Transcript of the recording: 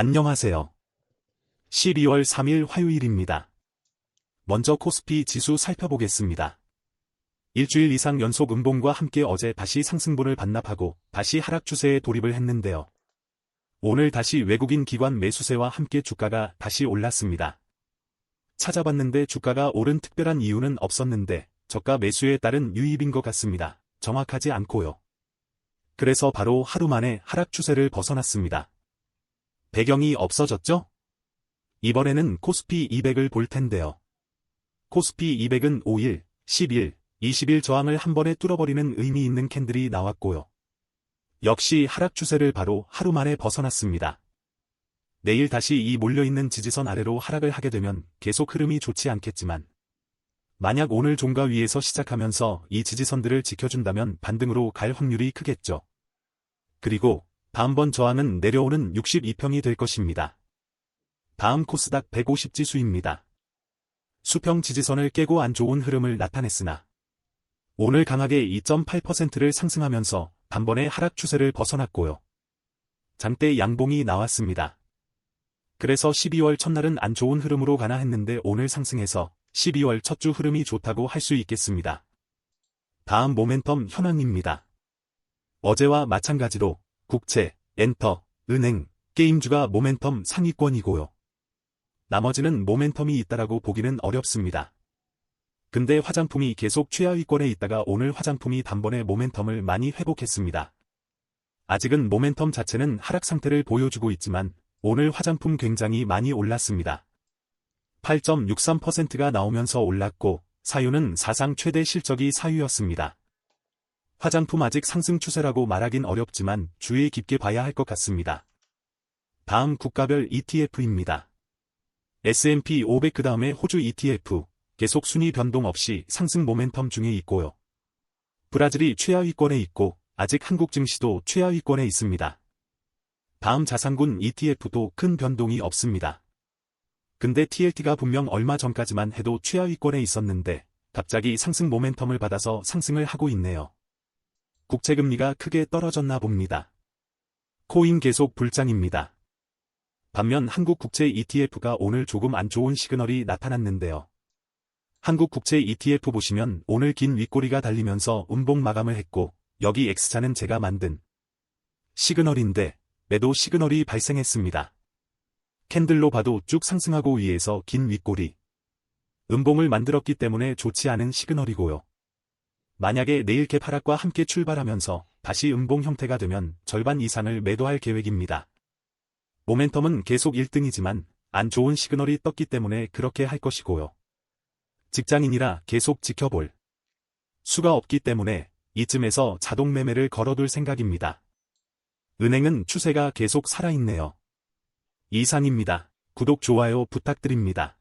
안녕하세요. 12월 3일 화요일입니다. 먼저 코스피 지수 살펴보겠습니다. 일주일 이상 연속 음봉과 함께 어제 다시 상승분을 반납하고 다시 하락 추세에 돌입을 했는데요. 오늘 다시 외국인 기관 매수세와 함께 주가가 다시 올랐습니다. 찾아봤는데 주가가 오른 특별한 이유는 없었는데 저가 매수에 따른 유입인 것 같습니다. 정확하지 않고요. 그래서 바로 하루 만에 하락 추세를 벗어났습니다. 배경이 없어졌죠? 이번에는 코스피 200을 볼 텐데요. 코스피 200은 5일, 10일, 20일 저항을 한 번에 뚫어버리는 의미 있는 캔들이 나왔고요. 역시 하락 추세를 바로 하루 만에 벗어났습니다. 내일 다시 이 몰려있는 지지선 아래로 하락을 하게 되면 계속 흐름이 좋지 않겠지만 만약 오늘 종가 위에서 시작하면서 이 지지선들을 지켜준다면 반등으로 갈 확률이 크겠죠. 그리고 다음번 저항은 내려오는 62평이 될 것입니다. 다음 코스닥 150 지수입니다. 수평 지지선을 깨고 안 좋은 흐름을 나타냈으나 오늘 강하게 2.8%를 상승하면서 단번에 하락 추세를 벗어났고요. 장대 양봉이 나왔습니다. 그래서 12월 첫날은 안 좋은 흐름으로 가나 했는데 오늘 상승해서 12월 첫 주 흐름이 좋다고 할 수 있겠습니다. 다음 모멘텀 현황입니다. 어제와 마찬가지로 국채, 엔터, 은행, 게임주가 모멘텀 상위권이고요. 나머지는 모멘텀이 있다라고 보기는 어렵습니다. 근데 화장품이 계속 최하위권에 있다가 오늘 화장품이 단번에 모멘텀을 많이 회복했습니다. 아직은 모멘텀 자체는 하락 상태를 보여주고 있지만 오늘 화장품 굉장히 많이 올랐습니다. 8.63%가 나오면서 올랐고 사유는 사상 최대 실적이 사유였습니다. 화장품 아직 상승 추세라고 말하긴 어렵지만 주의 깊게 봐야 할 것 같습니다. 다음 국가별 ETF입니다. S&P 500 그 다음에 호주 ETF 계속 순위 변동 없이 상승 모멘텀 중에 있고요. 브라질이 최하위권에 있고 아직 한국 증시도 최하위권에 있습니다. 다음 자산군 ETF도 큰 변동이 없습니다. 근데 TLT가 분명 얼마 전까지만 해도 최하위권에 있었는데 갑자기 상승 모멘텀을 받아서 상승을 하고 있네요. 국채금리가 크게 떨어졌나 봅니다. 코인 계속 불장입니다. 반면 한국 국채 ETF가 오늘 조금 안 좋은 시그널이 나타났는데요. 한국 국채 ETF 보시면 오늘 긴 윗꼬리가 달리면서 음봉 마감을 했고 여기 X자는 제가 만든 시그널인데 매도 시그널이 발생했습니다. 캔들로 봐도 쭉 상승하고 위에서 긴 윗꼬리. 음봉을 만들었기 때문에 좋지 않은 시그널이고요. 만약에 내일 개파락과 함께 출발하면서 다시 음봉 형태가 되면 절반 이상을 매도할 계획입니다. 모멘텀은 계속 1등이지만 안 좋은 시그널이 떴기 때문에 그렇게 할 것이고요. 직장인이라 계속 지켜볼 수가 없기 때문에 이쯤에서 자동 매매를 걸어둘 생각입니다. 은행은 추세가 계속 살아있네요. 이상입니다. 구독, 좋아요 부탁드립니다.